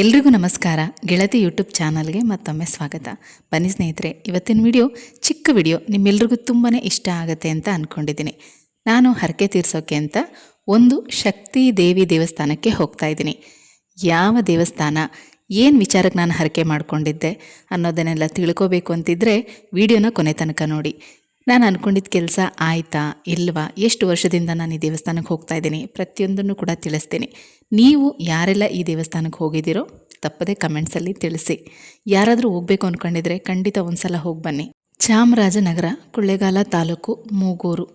ಎಲ್ರಿಗೂ ನಮಸ್ಕಾರ. ಗೆಳತಿ ಯೂಟ್ಯೂಬ್ ಚಾನಲ್ಗೆ ಮತ್ತೊಮ್ಮೆ ಸ್ವಾಗತ. ಬನ್ನಿ ಸ್ನೇಹಿತರೆ, ಇವತ್ತಿನ ವಿಡಿಯೋ ಚಿಕ್ಕ ವಿಡಿಯೋ. ನಿಮ್ಮೆಲ್ರಿಗೂ ತುಂಬಾ ಇಷ್ಟ ಆಗುತ್ತೆ ಅಂತ ಅಂದ್ಕೊಂಡಿದ್ದೀನಿ ನಾನು ಹರಕೆ ತೀರ್ಸೋಕೆ ಅಂತ ಒಂದು ಶಕ್ತಿ ದೇವಿ ದೇವಸ್ಥಾನಕ್ಕೆ ಹೋಗ್ತಾ ಇದ್ದೀನಿ. ಯಾವ ದೇವಸ್ಥಾನ? ಏನು ವಿಚಾರಕ್ಕೆ ನಾನು ಹರಕೆ ಮಾಡಿಕೊಂಡಿದ್ದೆ ಅನ್ನೋದನ್ನೆಲ್ಲ ತಿಳ್ಕೋಬೇಕು ಅಂತಿದ್ರೆ ವಿಡಿಯೋನ ಕೊನೆ ತನಕ ನೋಡಿ. ನಾನು ಅಂದ್ಕೊಂಡಿದ್ದ ಕೆಲಸ ಆಯಿತಾ ಇಲ್ವಾ? ಎಷ್ಟು ವರ್ಷದಿಂದ ನಾನು ಈ ದೇವಸ್ಥಾನಕ್ಕೆ ಹೋಗ್ತಾ ಇದ್ದೀನಿ? ಪ್ರತಿಯೊಂದನ್ನು ಕೂಡ ತಿಳಿಸ್ತೀನಿ. ನೀವು ಯಾರೆಲ್ಲ ಈ ದೇವಸ್ಥಾನಕ್ಕೆ ಹೋಗಿದ್ದೀರೋ ತಪ್ಪದೆ ಕಮೆಂಟ್ಸಲ್ಲಿ ತಿಳಿಸಿ. ಯಾರಾದರೂ ಹೋಗಬೇಕು ಅಂದ್ಕೊಂಡಿದ್ರೆ ಖಂಡಿತ ಒಂದ್ಸಲ ಹೋಗಿ ಬನ್ನಿ. ಚಾಮರಾಜನಗರ, ಕೊಳ್ಳೇಗಾಲ ತಾಲೂಕು, ಮೂಗೂರು.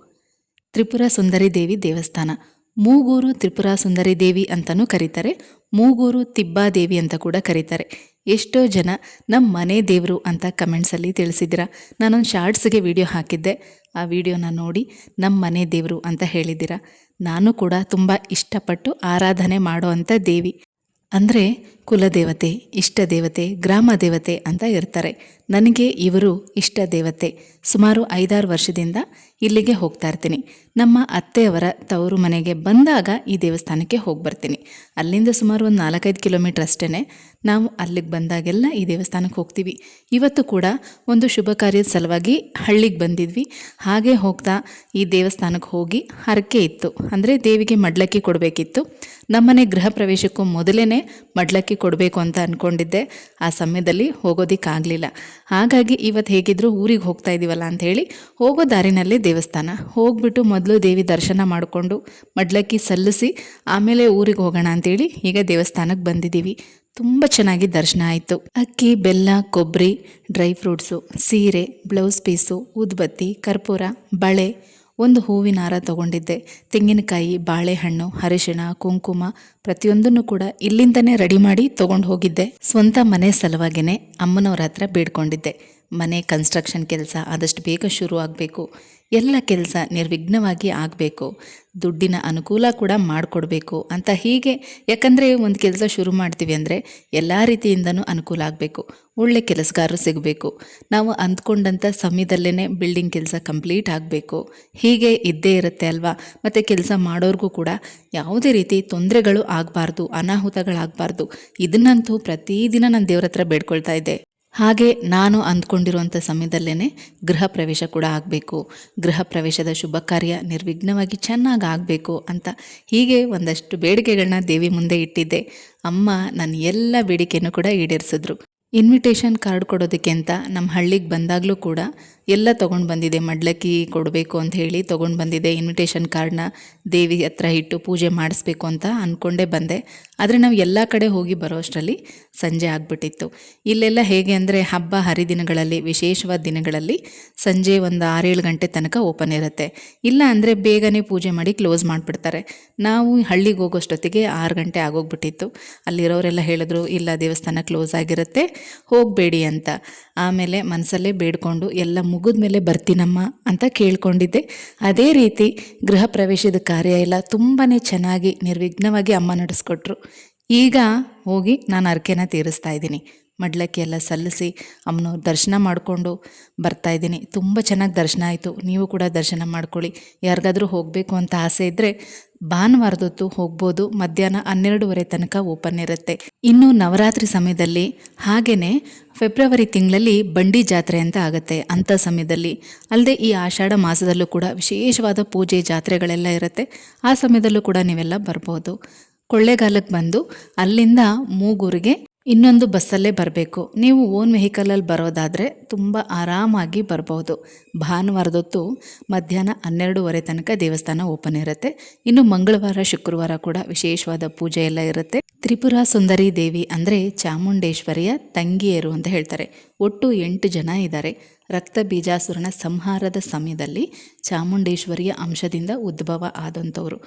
ತ್ರಿಪುರ ಸುಂದರಿ ದೇವಿ ದೇವಸ್ಥಾನ. ಮೂಗೂರು ತ್ರಿಪುರ ಸುಂದರಿ ದೇವಿ ಅಂತಲೂ ಕರೀತಾರೆ. ಮೂಗೂರು ತಿಬ್ಬಾದೇವಿ ಅಂತ ಕೂಡ ಕರೀತಾರೆ. ಎಷ್ಟೋ ಜನ ನಮ್ಮ ಮನೆ ದೇವರು ಅಂತ ಕಮೆಂಟ್ಸಲ್ಲಿ ತಿಳಿಸಿದ್ದೀರಾ. ನಾನೊಂದು ಶಾರ್ಟ್ಸ್ಗೆ ವಿಡಿಯೋ ಹಾಕಿದ್ದೆ. ಆ ವಿಡಿಯೋನ ನೋಡಿ ನಮ್ಮ ಮನೆ ದೇವರು ಅಂತ ಹೇಳಿದ್ದೀರಾ. ನಾನು ಕೂಡ ತುಂಬ ಇಷ್ಟಪಟ್ಟು ಆರಾಧನೆ ಮಾಡೋ ದೇವಿ. ಅಂದರೆ ಕುಲದೇವತೆ ಇಷ್ಟ ದೇವತೆ ಗ್ರಾಮ ದೇವತೆ ಅಂತ ಇರ್ತಾರೆ. ನನಗೆ ಇವರು ಇಷ್ಟ ದೇವತೆ ಸುಮಾರು ಐದಾರು ವರ್ಷದಿಂದ ಇಲ್ಲಿಗೆ ಹೋಗ್ತಾ ಇರ್ತೀನಿ. ನಮ್ಮ ಅತ್ತೆಯವರ ತವರು ಮನೆಗೆ ಬಂದಾಗ ಈ ದೇವಸ್ಥಾನಕ್ಕೆ ಹೋಗಿ ಬರ್ತೀನಿ. ಅಲ್ಲಿಂದ ಸುಮಾರು ಒಂದು ನಾಲ್ಕೈದು ಕಿಲೋಮೀಟ್ರ್ ಅಷ್ಟೇ ನಾವು ಅಲ್ಲಿಗೆ ಬಂದಾಗೆಲ್ಲ ಈ ದೇವಸ್ಥಾನಕ್ಕೆ ಹೋಗ್ತೀವಿ. ಇವತ್ತು ಕೂಡ ಒಂದು ಶುಭ ಕಾರ್ಯದ ಸಲುವಾಗಿ ಹಳ್ಳಿಗೆ ಬಂದಿದ್ವಿ. ಹಾಗೆ ಹೋಗ್ತಾ ಈ ದೇವಸ್ಥಾನಕ್ಕೆ ಹೋಗಿ ಹರಕೆ ಇತ್ತು. ಅಂದರೆ ದೇವಿಗೆ ಮಡ್ಲಕ್ಕಿ ಕೊಡಬೇಕಿತ್ತು. ನಮ್ಮನೆ ಗೃಹ ಪ್ರವೇಶಕ್ಕೂ ಮೊದಲೇ ಮಡ್ಲಕ್ಕಿ ಕೊಡಬೇಕು ಅಂತ ಅಂದ್ಕೊಂಡಿದ್ದೆ ಆ ಸಮಯದಲ್ಲಿ ಹೋಗೋದಿಕ್ಕಾಗಲಿಲ್ಲ. ಹಾಗಾಗಿ ಇವತ್ತು ಹೇಗಿದ್ದರೂ ಊರಿಗೆ ಹೋಗ್ತಾ ಇದ್ದೀವಲ್ಲ ಅಂಥೇಳಿ ಹೋಗೋ ದಾರಿನಲ್ಲೇ ದೇವಸ್ಥಾನ. ಹೋಗ್ಬಿಟ್ಟು ಮೊದಲು ದೇವಿ ದರ್ಶನ ಮಾಡಿಕೊಂಡು ಮಡ್ಲಕ್ಕಿ ಸಲ್ಲಿಸಿ ಆಮೇಲೆ ಊರಿಗೆ ಹೋಗೋಣ ಅಂತೇಳಿ ಈಗ ದೇವಸ್ಥಾನಕ್ಕೆ ಬಂದಿದ್ದೀವಿ ತುಂಬ ಚೆನ್ನಾಗಿ ದರ್ಶನ ಆಯಿತು. ಅಕ್ಕಿ, ಬೆಲ್ಲ ಕೊಬ್ಬರಿ ಡ್ರೈ ಫ್ರೂಟ್ಸು, ಸೀರೆ, ಬ್ಲೌಸ್ ಪೀಸು, ಉದ್ಬತ್ತಿ, ಕರ್ಪೂರ, ಬಳೆ ಒಂದು ಹೂವಿನ ಹಾರ ತಗೊಂಡಿದ್ದೆ. ತೆಂಗಿನಕಾಯಿ, ಬಾಳೆಹಣ್ಣು, ಅರಿಶಿಣ, ಕುಂಕುಮ ಪ್ರತಿಯೊಂದನ್ನು ಕೂಡ ಇಲ್ಲಿಂದನೇ ರೆಡಿ ಮಾಡಿ ತಗೊಂಡು ಹೋಗಿದ್ದೆ. ಸ್ವಂತ ಮನೆ ಸಲುವಾಗಿನೇ ಅಮ್ಮನವ್ರ ಹತ್ರ ಬೇಡ್ಕೊಂಡಿದ್ದೆ. ಮನೆ ಕನ್ಸ್ಟ್ರಕ್ಷನ್ ಕೆಲಸ ಆದಷ್ಟು ಬೇಗ ಶುರು ಆಗಬೇಕು. ಎಲ್ಲ ಕೆಲಸ ನಿರ್ವಿಘ್ನವಾಗಿ ಆಗಬೇಕು. ದುಡ್ಡಿನ ಅನುಕೂಲ ಕೂಡ ಮಾಡಿಕೊಡ್ಬೇಕು ಅಂತ ಹೀಗೆ. ಯಾಕಂದರೆ ಒಂದು ಕೆಲಸ ಶುರು ಮಾಡ್ತೀವಿ ಅಂದರೆ ಎಲ್ಲ ರೀತಿಯಿಂದನೂ ಅನುಕೂಲ ಆಗಬೇಕು. ಒಳ್ಳೆ ಕೆಲಸಗಾರರು ಸಿಗಬೇಕು. ನಾವು ಅಂದ್ಕೊಂಡಂಥ ಸಮಯದಲ್ಲೇ ಬಿಲ್ಡಿಂಗ್ ಕೆಲಸ ಕಂಪ್ಲೀಟ್ ಆಗಬೇಕು. ಹೀಗೆ ಇದ್ದೇ ಇರುತ್ತೆ ಅಲ್ವಾ? ಮತ್ತು ಕೆಲಸ ಮಾಡೋರಿಗೂ ಕೂಡ ಯಾವುದೇ ರೀತಿ ತೊಂದರೆಗಳು ಆಗಬಾರ್ದು, ಅನಾಹುತಗಳಾಗಬಾರ್ದು. ಇದನ್ನಂತೂ ಪ್ರತಿದಿನ ನಾನು ದೇವ್ರ ಹತ್ರ ಬೇಡ್ಕೊಳ್ತಾ ಇದ್ದೆ. ಹಾಗೆ ನಾನು ಅಂದ್ಕೊಂಡಿರುವಂಥ ಸಮಯದಲ್ಲೇ ಗೃಹ ಪ್ರವೇಶ ಕೂಡ ಆಗಬೇಕು. ಗೃಹ ಪ್ರವೇಶದ ಶುಭ ಕಾರ್ಯ ನಿರ್ವಿಘ್ನವಾಗಿ ಚೆನ್ನಾಗಿ ಆಗಬೇಕು ಅಂತ ಹೀಗೆ ಒಂದಷ್ಟು ಬೇಡಿಕೆಗಳನ್ನ ದೇವಿ ಮುಂದೆ ಇಟ್ಟಿದ್ದೆ. ಅಮ್ಮ ನನ್ನ ಎಲ್ಲ ಬೇಡಿಕೆಯನ್ನು ಕೂಡ ಈಡೇರಿಸಿದ್ರು. ಇನ್ವಿಟೇಷನ್ ಕಾರ್ಡ್ ಕೊಡೋದಕ್ಕೆ ಅಂತ ನಮ್ಮ ಹಳ್ಳಿಗೆ ಬಂದಾಗಲೂ ಕೂಡ ಎಲ್ಲ ತೊಗೊಂಡು ಬಂದಿದೆ. ಮಡ್ಲಕ್ಕಿ ಕೊಡಬೇಕು ಅಂತ ಹೇಳಿ ತೊಗೊಂಡು ಬಂದಿದೆ. ಇನ್ವಿಟೇಷನ್ ಕಾರ್ಡ್ನ ದೇವಿ ಹತ್ರ ಇಟ್ಟು ಪೂಜೆ ಮಾಡಿಸ್ಬೇಕು ಅಂತ ಅಂದ್ಕೊಂಡೇ ಬಂದೆ. ಆದರೆ ನಾವು ಎಲ್ಲ ಕಡೆ ಹೋಗಿ ಬರೋ ಅಷ್ಟರಲ್ಲಿ ಸಂಜೆ ಆಗಿಬಿಟ್ಟಿತ್ತು. ಇಲ್ಲೆಲ್ಲ ಹೇಗೆ ಅಂದರೆ ಹಬ್ಬ ಹರಿದಿನಗಳಲ್ಲಿ, ವಿಶೇಷವಾದ ದಿನಗಳಲ್ಲಿ ಸಂಜೆ ಒಂದು ಆರೇಳು ಗಂಟೆ ತನಕ ಓಪನ್ ಇರುತ್ತೆ. ಇಲ್ಲ ಅಂದರೆ ಬೇಗನೆ ಪೂಜೆ ಮಾಡಿ ಕ್ಲೋಸ್ ಮಾಡಿಬಿಡ್ತಾರೆ. ನಾವು ಹಳ್ಳಿಗೆ ಹೋಗೋಷ್ಟೊತ್ತಿಗೆ ಆರು ಗಂಟೆ ಆಗೋಗ್ಬಿಟ್ಟಿತ್ತು. ಅಲ್ಲಿರೋರೆಲ್ಲ ಹೇಳಿದ್ರು, ಇಲ್ಲ ದೇವಸ್ಥಾನ ಕ್ಲೋಸ್ ಆಗಿರುತ್ತೆ, ಹೋಗಬೇಡಿ ಅಂತ. ಆಮೇಲೆ ಮನಸ್ಸಲ್ಲೇ ಬೇಡ್ಕೊಂಡು ಎಲ್ಲ ಮುಗಿದ ಮೇಲೆ ಬರ್ತೀನಮ್ಮ ಅಂತ ಕೇಳ್ಕೊಂಡಿದ್ದೆ. ಅದೇ ರೀತಿ ಗೃಹ ಪ್ರವೇಶದ ಕಾರ್ಯ ಎಲ್ಲ ತುಂಬಾ ಚೆನ್ನಾಗಿ ನಿರ್ವಿಘ್ನವಾಗಿ ಅಮ್ಮ ನಡೆಸ್ಕೊಟ್ರು. ಈಗ ಹೋಗಿ ನಾನು ಅರ್ಕೆನ ತೀರಿಸ್ತಾ ಇದ್ದೀನಿ. ಮಡ್ಲಕ್ಕಿ ಎಲ್ಲ ಸಲ್ಲಿಸಿ ಅಮ್ಮನವ್ರ ದರ್ಶನ ಮಾಡಿಕೊಂಡು ಬರ್ತಾ ಇದ್ದೀನಿ. ತುಂಬ ಚೆನ್ನಾಗಿ ದರ್ಶನ ಆಯಿತು. ನೀವು ಕೂಡ ದರ್ಶನ ಮಾಡ್ಕೊಳ್ಳಿ. ಯಾರಿಗಾದರೂ ಹೋಗಬೇಕು ಅಂತ ಆಸೆ ಇದ್ದರೆ ಭಾನುವಾರದೊತ್ತು ಹೋಗ್ಬೋದು. ಮಧ್ಯಾಹ್ನ ಹನ್ನೆರಡೂವರೆ ತನಕ ಓಪನ್ ಇರುತ್ತೆ. ಇನ್ನು ನವರಾತ್ರಿ ಸಮಯದಲ್ಲಿ ಹಾಗೆಯೇ ಫೆಬ್ರವರಿ ತಿಂಗಳಲ್ಲಿ ಬಂಡಿ ಜಾತ್ರೆ ಅಂತ ಆಗುತ್ತೆ ಅಂಥ ಸಮಯದಲ್ಲಿ. ಅಲ್ಲದೆ ಈ ಆಷಾಢ ಮಾಸದಲ್ಲೂ ಕೂಡ ವಿಶೇಷವಾದ ಪೂಜೆ ಜಾತ್ರೆಗಳೆಲ್ಲ ಇರುತ್ತೆ. ಆ ಸಮಯದಲ್ಲೂ ಕೂಡ ನೀವೆಲ್ಲ ಬರ್ಬೋದು. ಕೊಳ್ಳೇಗಾಲಕ್ಕೆ ಬಂದು ಅಲ್ಲಿಂದ ಮೂಗೂರಿಗೆ ಇನ್ನೊಂದು ಬಸ್ಸಲ್ಲೇ ಬರಬೇಕು. ನೀವು ಓನ್ ವೆಹಿಕಲಲ್ಲಿ ಬರೋದಾದರೆ ತುಂಬ ಆರಾಮಾಗಿ ಬರ್ಬೋದು ಭಾನುವಾರದೊತ್ತು ಮಧ್ಯಾಹ್ನ ಹನ್ನೆರಡೂವರೆ ತನಕ ದೇವಸ್ಥಾನ ಓಪನ್ ಇರುತ್ತೆ. ಇನ್ನು ಮಂಗಳವಾರ, ಶುಕ್ರವಾರ ಕೂಡ ವಿಶೇಷವಾದ ಪೂಜೆ ಎಲ್ಲ ಇರುತ್ತೆ. ತ್ರಿಪುರ ಸುಂದರಿ ದೇವಿ ಅಂದರೆ ಚಾಮುಂಡೇಶ್ವರಿಯ ತಂಗಿಯರು ಅಂತ ಹೇಳ್ತಾರೆ. ಒಟ್ಟು ಎಂಟು ಜನ ಇದ್ದಾರೆ. ರಕ್ತ ಬೀಜಾಸುರನ ಸಂಹಾರದ ಸಮಯದಲ್ಲಿ ಚಾಮುಂಡೇಶ್ವರಿಯ ಅಂಶದಿಂದ ಉದ್ಭವ ಆದಂಥವ್ರು.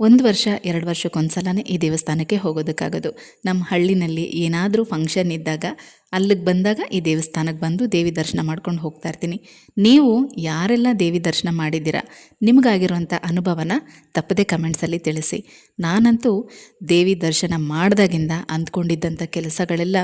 ಒಂದು ವರ್ಷ ಎರಡು ವರ್ಷಕ್ಕೊಂದ್ಸಲನೇ ಈ ದೇವಸ್ಥಾನಕ್ಕೆ ಹೋಗೋದಕ್ಕಾಗೋದು. ನಮ್ಮ ಹಳ್ಳಿನಲ್ಲಿ ಏನಾದರೂ ಫಂಕ್ಷನ್ ಇದ್ದಾಗ ಅಲ್ಲಿಗೆ ಬಂದಾಗ ಈ ದೇವಸ್ಥಾನಕ್ಕೆ ಬಂದು ದೇವಿ ದರ್ಶನ ಮಾಡ್ಕೊಂಡು ಹೋಗ್ತಾ ಇರ್ತೀನಿ. ನೀವು ಯಾರೆಲ್ಲ ದೇವಿ ದರ್ಶನ ಮಾಡಿದ್ದೀರಾ ನಿಮಗಾಗಿರುವಂಥ ಅನುಭವನ ತಪ್ಪದೇ ಕಮೆಂಟ್ಸಲ್ಲಿ ತಿಳಿಸಿ. ನಾನಂತೂ ದೇವಿ ದರ್ಶನ ಮಾಡಿದಾಗಿಂದ ಅಂದ್ಕೊಂಡಿದ್ದಂಥ ಕೆಲಸಗಳೆಲ್ಲ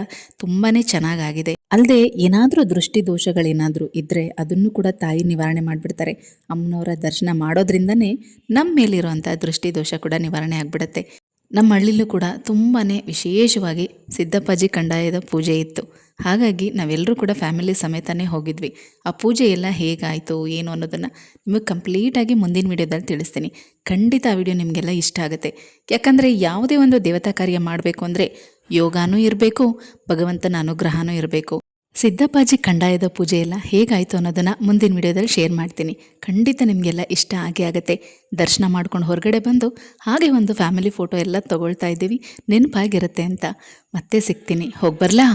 ತುಂಬಾ ಚೆನ್ನಾಗಾಗಿದೆ. ಅಲ್ಲದೆ ಏನಾದರೂ ದೃಷ್ಟಿ ದೋಷಗಳೇನಾದರೂ ಇದ್ದರೆ ಅದನ್ನು ಕೂಡ ತಾಯಿ ನಿವಾರಣೆ ಮಾಡಿಬಿಡ್ತಾರೆ. ಅಮ್ಮನವರ ದರ್ಶನ ಮಾಡೋದ್ರಿಂದನೇ ನಮ್ಮ ಮೇಲಿರುವಂಥ ದೃಷ್ಟಿ ದೋಷ ಕೂಡ ನಿವಾರಣೆ ಆಗಿಬಿಡುತ್ತೆ. ನಮ್ಮ ಹಳ್ಳಿಲೂ ಕೂಡ ತುಂಬಾ ವಿಶೇಷವಾಗಿ ಸಿದ್ದಪ್ಪಾಜಿ ಕಂದಾಯದ ಪೂಜೆ ಇತ್ತು. ಹಾಗಾಗಿ ನಾವೆಲ್ಲರೂ ಕೂಡ ಫ್ಯಾಮಿಲಿ ಸಮೇತನೇ ಹೋಗಿದ್ವಿ. ಆ ಪೂಜೆ ಎಲ್ಲ ಹೇಗಾಯಿತು, ಏನು ಅನ್ನೋದನ್ನು ನಿಮಗೆ ಕಂಪ್ಲೀಟಾಗಿ ಮುಂದಿನ ವೀಡಿಯೋದಲ್ಲಿ ತಿಳಿಸ್ತೀನಿ. ಖಂಡಿತ ಆ ವಿಡಿಯೋ ನಿಮಗೆಲ್ಲ ಇಷ್ಟ ಆಗುತ್ತೆ. ಯಾಕಂದರೆ ಯಾವುದೇ ಒಂದು ದೇವತಾ ಕಾರ್ಯ ಮಾಡಬೇಕು ಅಂದರೆ ಯೋಗಾನೂ ಇರಬೇಕು, ಭಗವಂತನ ಅನುಗ್ರಹನೂ ಇರಬೇಕು. ಸಿದ್ದಪ್ಪಾಜಿ ಕಂದಾಯದ ಪೂಜೆ ಎಲ್ಲ ಹೇಗಾಯಿತು ಅನ್ನೋದನ್ನು ಮುಂದಿನ ವಿಡಿಯೋದಲ್ಲಿ ಶೇರ್ ಮಾಡ್ತೀನಿ. ಖಂಡಿತ ನಿಮಗೆಲ್ಲ ಇಷ್ಟ ಆಗೇ ಆಗುತ್ತೆ. ದರ್ಶನ ಮಾಡ್ಕೊಂಡು ಹೊರಗಡೆ ಬಂದು ಹಾಗೆ ಒಂದು ಫ್ಯಾಮಿಲಿ ಫೋಟೋ ಎಲ್ಲ ತಗೊಳ್ತಾ ಇದ್ದೀವಿ. ನೆನಪಾಗಿರುತ್ತೆ ಅಂತ. ಮತ್ತೆ ಸಿಗ್ತೀನಿ. ಹೋಗಿ ಬರಲಾ?